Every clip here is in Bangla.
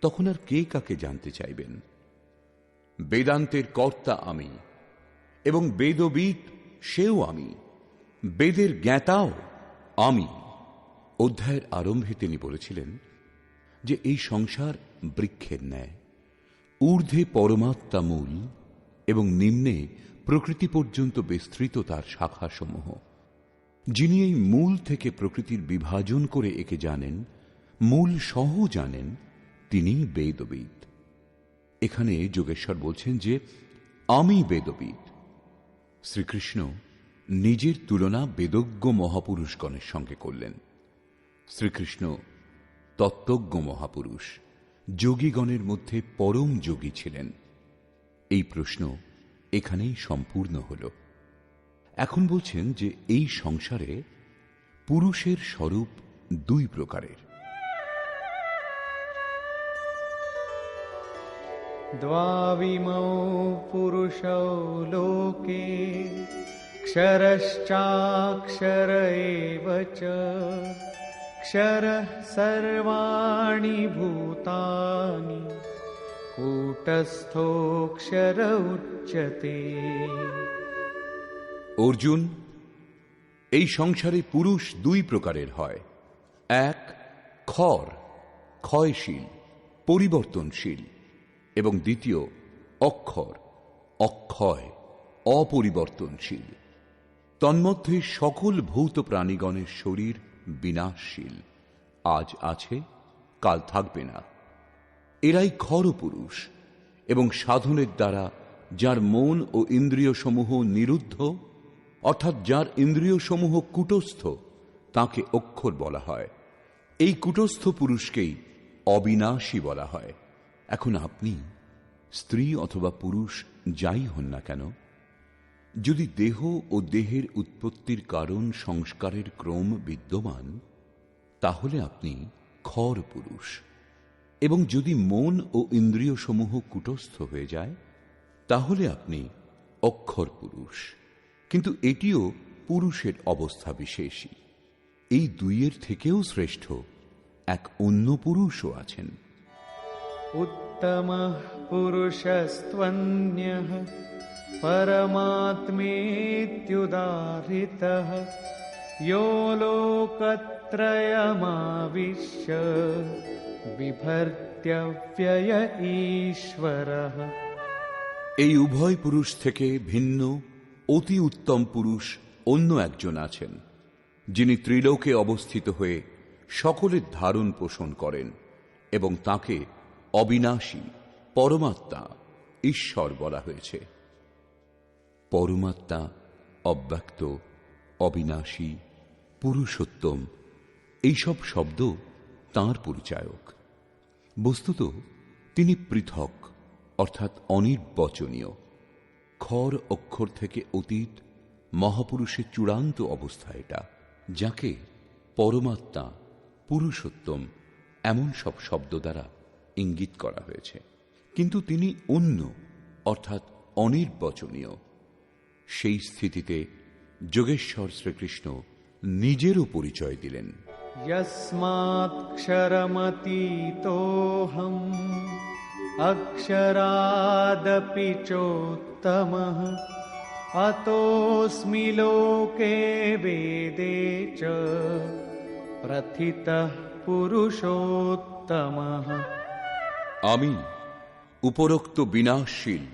তখন আর কে কাকে জানতে চাইবেন? বেদান্তের কর্তা আমি, এবং বেদবিদ সেও আমি, বেদের জ্ঞাতাও আমি। অধ্যায়ের আরম্ভে তিনি বলেছিলেন যে, এই সংসার বৃক্ষের ন্যায়, ঊর্ধ্বে পরমাত্মা মূল এবং নিম্নে প্রকৃতি পর্যন্ত বিস্তৃত তার শাখাসমূহ। যিনি এই মূল থেকে প্রকৃতির বিভাজন করে একে জানেন মূল সহ জানেন তিনি বেদবিদ। এখানে যোগেশ্বর বলছেন যে, আমি বেদবিদ। শ্রীকৃষ্ণ নিজের তুলনা বেদজ্ঞ মহাপুরুষগণের সঙ্গে করলেন। শ্রীকৃষ্ণ তত্ত্বজ্ঞ মহাপুরুষ, যোগীগণের মধ্যে পরম যোগী ছিলেন। এই প্রশ্ন এখানেই সম্পূর্ণ হল। এখন বলছেন যে, এই সংসারে পুরুষের স্বরূপ দুই প্রকারের। द्वाविमौ पुरुषौ लोके क्षरश्चाक्षर एव च क्षरः सर्वाणि भूतानि कूटस्थोऽक्षर उच्यते অর্জুন এই সংসারে পুরুষ দুই প্রকারের হয় এক খর ক্ষয়শীল পরিবর্তনশীল এবং দ্বিতীয়, অক্ষর, অক্ষয়, অপরিবর্তনশীল। তন্মধ্যে সকল ভৌত প্রাণীগণের শরীর বিনাশশীল। আজ আছে, কাল থাকবে না। এরাই খর পুরুষ এবং সাধনের দ্বারা যার মন ও ইন্দ্রিয় সমূহ নিরুদ্ধ, অর্থাৎ যার ইন্দ্রিয় সমূহ কুটস্থ, তাকে অক্ষর বলা হয়। এই কুটস্থ পুরুষকেই অবিনাশী বলা হয়। এখন আপনি স্ত্রী অথবা পুরুষ যাই হন না কেন, যদি দেহ ও দেহের উৎপত্তির কারণ সংস্কারের ক্রম বিদ্যমান, তাহলে আপনি খর পুরুষ। এবং যদি মন ও ইন্দ্রিয় সমূহ কুটস্থ হয়ে যায়, তাহলে আপনি অক্ষর পুরুষ। কিন্তু এটিও পুরুষের অবস্থা বিশেষই। এই দুইয়ের থেকেও শ্রেষ্ঠ এক অন্য পুরুষও আছেন। उत्तमः पुरुषस्त्वन्यः परमात्मेत्युदाहृतः यो लोकत्रयमाविश्य बिभर्त्यव्यय ईश्वरः এই উভয় পুরুষ থেকে ভিন্ন অতি উত্তম পুরুষ অন্য একজন আছেন যিনি ত্রিলোকে অবস্থিত হয়ে সকলের ধারণ পোষণ করেন এবং তাকে অবিনাশী, পরমাত্মা ঈশ্বর বলা হয়েছে। পরমাত্মা অব্যক্ত, অবিনাশী, পুরুষোত্তম, এইসব শব্দ তাঁর পরিচায়ক। বস্তুত তিনি পৃথক, অর্থাৎ অনির্বচনীয়। খর অক্ষর থেকে অতীত, মহাপুরুষের চূড়ান্ত অবস্থা এটা, যাকে পরমাত্মা, পুরুষোত্তম, এমন সব শব্দ দ্বারা ইঙ্গিত করা হয়েছে। কিন্তু তিনি অন্য, অর্থাৎ অনির্বচনীয়, সেই স্থিতিতে যোগেশ্বর শ্রীকৃষ্ণ নিজেরও পরিচয় দিলেন। অক্ষরাদপি চোত্তম লোকে বেদে চ পুরুষোত্তম আমি উপরোক্ত বিনাশশীল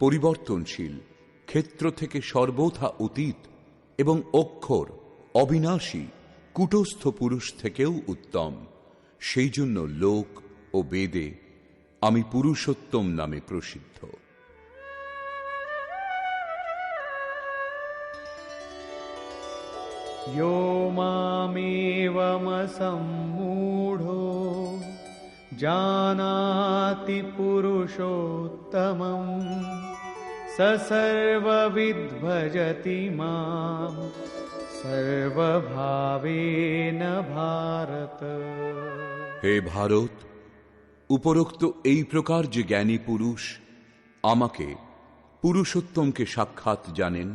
পরিবর্তনশীল ক্ষেত্র থেকে সর্বথা অতীত এবং অক্ষর অবিনাশী কুটস্থ পুরুষ থেকেও উত্তম সেই জন্য লোক ও বেদে আমি পুরুষোত্তম নামে প্রসিদ্ধ यो मामेवमसम्मूढो जानाति पुरुषोत्तमम् स सर्वविद्भजति माम् सर्वभावेन भारत হে ভারত উপরোক্ত এই প্রকার যে জ্ঞানী পুরুষ আমাকে পুরুষোত্তমকে সাক্ষাৎ জানেন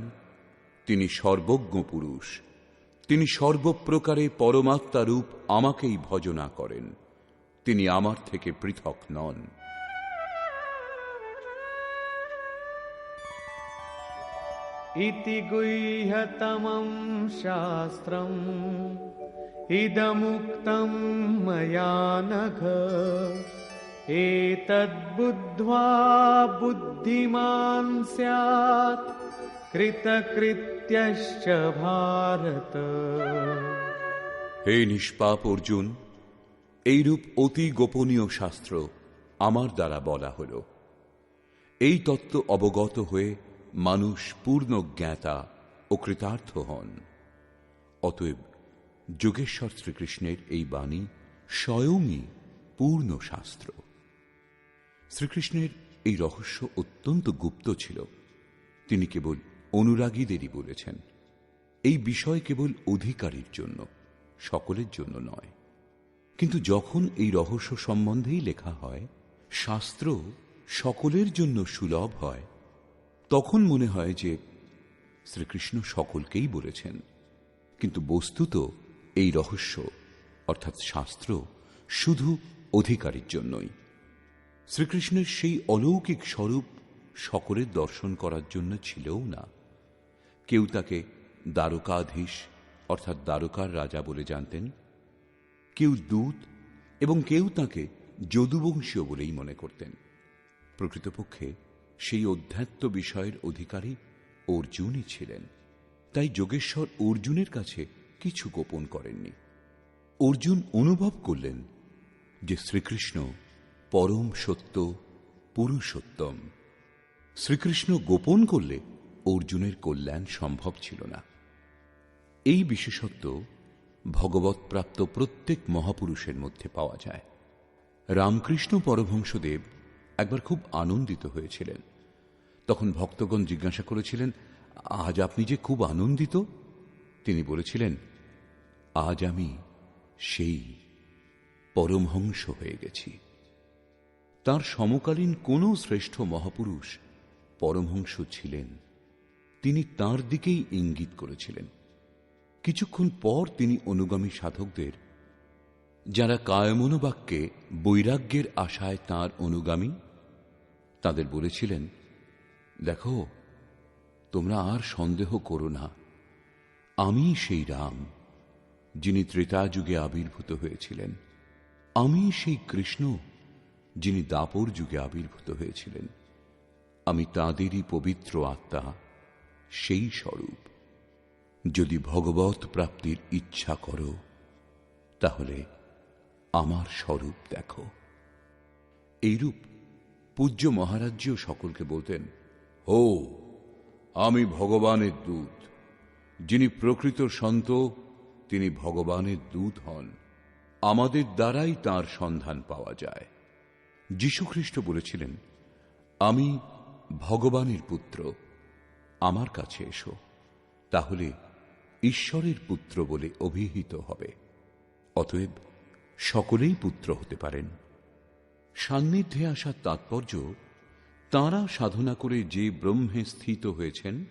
তিনি সর্বজ্ঞ পুরুষ তিনি সর্বপ্রকারে পরমাত্মা রূপ আমাকেই ভজনা করেন তিনি আমার থেকে পৃথক নন। ইতি গুহ্যতমম শাস্ত্রম ইদমুক্তম ময়া এতদ্বুদ্ধ্বা বুদ্ধিমান স্যাৎ কৃতকৃত্যশ্চ ভারত। হে নিষ্পাপ অর্জুন এইরূপ অতি গোপনীয় শাস্ত্র আমার দ্বারা বলা হল। এই তত্ত্ব অবগত হয়ে মানুষ পূর্ণ জ্ঞাতা ও কৃতার্থ হন। অতএব যোগেশ্বর শ্রীকৃষ্ণের এই বাণী স্বয়ংই পূর্ণ শাস্ত্র। শ্রীকৃষ্ণের এই রহস্য অত্যন্ত গুপ্ত ছিল। তিনি কেবল অনুরাগীদেরই বলেছেন। এই বিষয় কেবল অধিকারীর জন্য, সকলের জন্য নয়। কিন্তু যখন এই রহস্য সম্বন্ধেই লেখা হয়, শাস্ত্র সকলের জন্য সুলভ হয়, তখন মনে হয় যে শ্রীকৃষ্ণ সকলকেই বলেছেন। কিন্তু বস্তুত এই রহস্য, অর্থাৎ শাস্ত্র, শুধু অধিকারীর জন্যই। শ্রীকৃষ্ণের সেই অলৌকিক স্বরূপ সকলের দর্শন করার জন্য ছিলও না। কেউ তাকে দ্বারকাধীশ, অর্থাৎ দ্বারকার রাজা বলে জানতেন কেউ দূত এবং কেউ তাকে যদুবংশীয় বলেই মনে করতেন। প্রকৃতপক্ষে সেই অধ্যাত্ম বিষয়ের অধিকারী অর্জুনই ছিলেন। তাই যোগেশ্বর অর্জুনের কাছে কিছু গোপন করেননি। অর্জুন অনুভব করলেন যে শ্রীকৃষ্ণ পরম সত্য, পুরুষোত্তম। শ্রীকৃষ্ণ গোপন করলে অর্জুনের কল্যাণ সম্ভব ছিল না। এই বিশেষত্ব ভগবৎপ্রাপ্ত প্রত্যেক মহাপুরুষের মধ্যে পাওয়া যায়। রামকৃষ্ণ পরমহংসদেব একবার খুব আনন্দিত হয়েছিলেন। তখন ভক্তগণ জিজ্ঞাসা করেছিলেন, আজ আপনি যে খুব আনন্দিত? তিনি বলেছিলেন, আজ আমি সেই পরমহংস হয়ে গেছি। তার সমকালীন কোনো শ্রেষ্ঠ মহাপুরুষ পরমহংস ছিলেন। তিনি তার দিকেই ইঙ্গিত করেছিলেন। কিছুক্ষণ পর তিনি অনুগামী সাধকদের, যারা কায়মনোবাক্যে বৈরাগ্যের আশায় তার অনুগামী, তাদের বলেছিলেন, দেখো, তোমরা আর সন্দেহ করো না। আমি সেই রাম, যিনি ত্রেতাযুগে আবির্ভূত হয়েছিলেন। আমি সেই কৃষ্ণ, যিনি দাপর যুগে আবির্ভূত হয়েছিলেন। আমি তাঁদেরই পবিত্র আত্মা, সেই স্বরূপ। যদি ভগবত প্রাপ্তির ইচ্ছা করো, তাহলে আমার স্বরূপ দেখো। এইরূপ পূজ্য মহারাজ্য সকলকে বলতেন, হো, আমি ভগবানের দূত। যিনি প্রকৃত সন্ত, তিনি ভগবানের দূত হন। আমাদের দ্বারাই তার সন্ধান পাওয়া যায়। যীশুখ্রিস্ট বলেছিলেন, আমি ভগবানের পুত্র, আমার কাছে এসো। তাহলে ঈশ্বরের পুত্র বলে অভিহিত হবে। অতএব সকলেই পুত্র হতে পারেন। সান্নিধ্যে আসার তাৎপর্য, তাঁরা সাধনা করে যে ব্রহ্মে স্থিত হয়েছেন,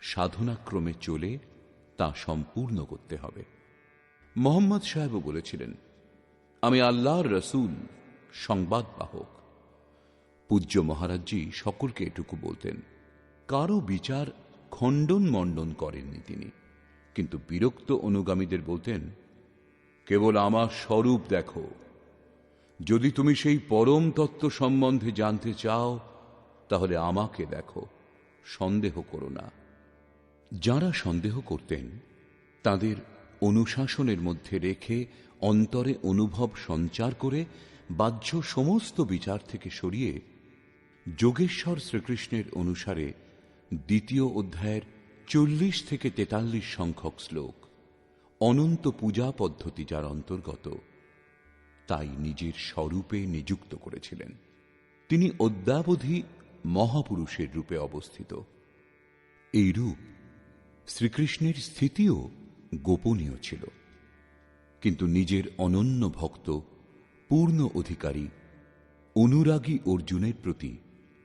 সাধনাক্রমে চলে তা সম্পূর্ণ করতে হবে। মোহাম্মদ সাহেবও বলেছিলেন, আমি আল্লাহর রসুল সংবাদবাহক পূজ্য মহারাজজি সকলকে এটুকু বলতেন, কারও বিচার খণ্ডন মণ্ডন করেননি তিনি। কিন্তু বিরক্ত অনুগামীদের বলতেন, কেবল আমার স্বরূপ দেখো। যদি তুমি সেই পরম তত্ত্ব সম্বন্ধে জানতে চাও, তাহলে আমাকে দেখো। সন্দেহ করো না। যারা সন্দেহ করতেন, তাদের অনুশাসনের মধ্যে রেখে অন্তরে অনুভব সঞ্চার করে বাহ্য সমস্ত বিচার থেকে সরিয়ে যোগেশ্বর শ্রীকৃষ্ণের অনুসারে দ্বিতীয় অধ্যায়ের চল্লিশ থেকে তেতাল্লিশ সংখ্যক শ্লোক। অনন্ত পূজা পদ্ধতি যার অন্তর্গত, তাই নিজের স্বরূপে নিযুক্ত করেছিলেন। তিনি অদ্যাবধি মহাপুরুষের রূপে অবস্থিত। এই রূপ শ্রীকৃষ্ণের স্থিতিও গোপনীয় ছিল। কিন্তু নিজের অনন্য ভক্ত, পূর্ণ অধিকারী অনুরাগী অর্জুনের প্রতি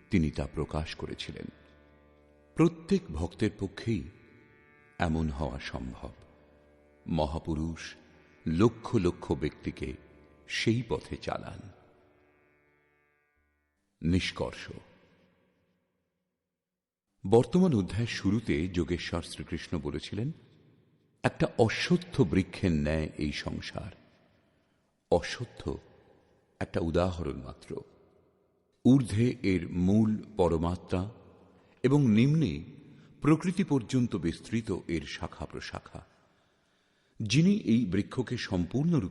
তিনি তা প্রকাশ করেছিলেন। প্রত্যেক ভক্তের পক্ষেই এমন হওয়া সম্ভব। মহাপুরুষ লক্ষ লক্ষ ব্যক্তিকে সেই পথে চালান। নিষ্কর্ষ। বর্তমান অধ্যায়ের শুরুতে যোগেশ্বর শ্রীকৃষ্ণ বলেছিলেন, একটা অশ্বত্থ বৃক্ষের ন্যায় এই সংসার। অশ্বত্থ একটা উদাহরণ মাত্র। ঊর্ধ্বে এর মূল পরমাত্মা এবং নিম্নে প্রকৃতি পর্যন্ত বিস্তৃত এর শাখা প্রশাখা যিনি এই বৃক্ষকে সম্পূর্ণ